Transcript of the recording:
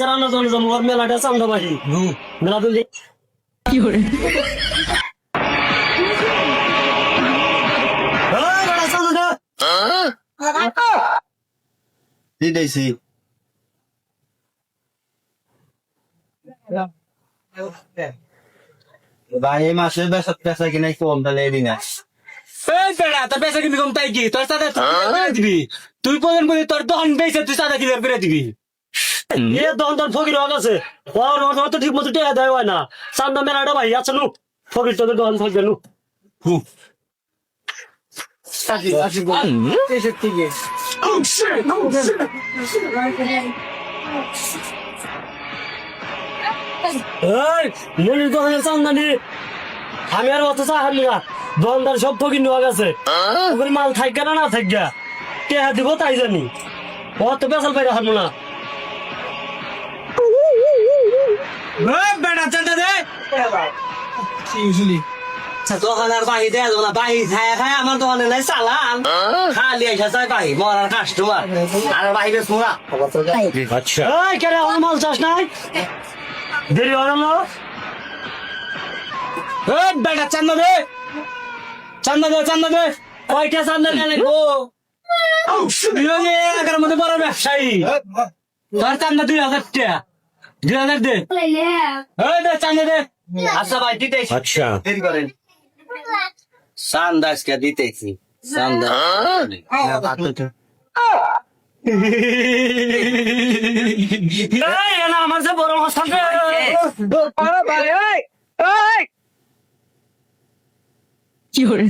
রান্না চলে যাব ওর মেলাটা চান্দা বাড়ি মেলা তুলি ওই বেটা চান্দা ভাই এই মাসে বেসা পেশা কিনে কম তাহলে এদিন বেড়া তোর পেশা কিন্তু কম তাই কি? তোর সাথে করে দিবি। তুই প্রধান করে তোর দহন বেঁচে তুই সাদা ক্লিয়ার করে দিবি। এ দন দন ফকির হয়ে গেছে। ওর ওর তো ঠিক মতো টেয়া দেয় না। চান্দা মেলাটা ভাই আছে নু ফকির তোদের দন থাকবে এই মনির দোকানের চান্দানি আমি আর অত চা হারলি না। দোকানদার সব ফকির নেওয়া গেছে। মাল থাকবে না না থাকবে টেহা দিব তাই জানি। অত বেসাল পাইরা হারবো না। এই বেড়া চান্দা দে দোকানের বাহি দেয়া যাব না বাহি খায় খায় আমার দোকানে নাই চালান খালি এসে চাই বাহি মরার কাস্টমার আর বাহি বেশ মোরা আচ্ছা। এই কেন আমার মাল চাস নাই? দেরি হয় না? এই বেড়া চান্দা দে। চান্দা দে চান্দা দে। কয়টা চান্দা কেন গো বিরোধী এলাকার মধ্যে বড় ব্যবসায়ী। তোর চান্দা দুই হাজার টাকা হাজার দে। এই দে চান্দা দে। আচ্ছা ভাই দিতেছি। আচ্ছা। দেরি করেন। সান্দাজকে দিতেছি। সান্দা এই এনা আমার যে বড় থাকবে কি করে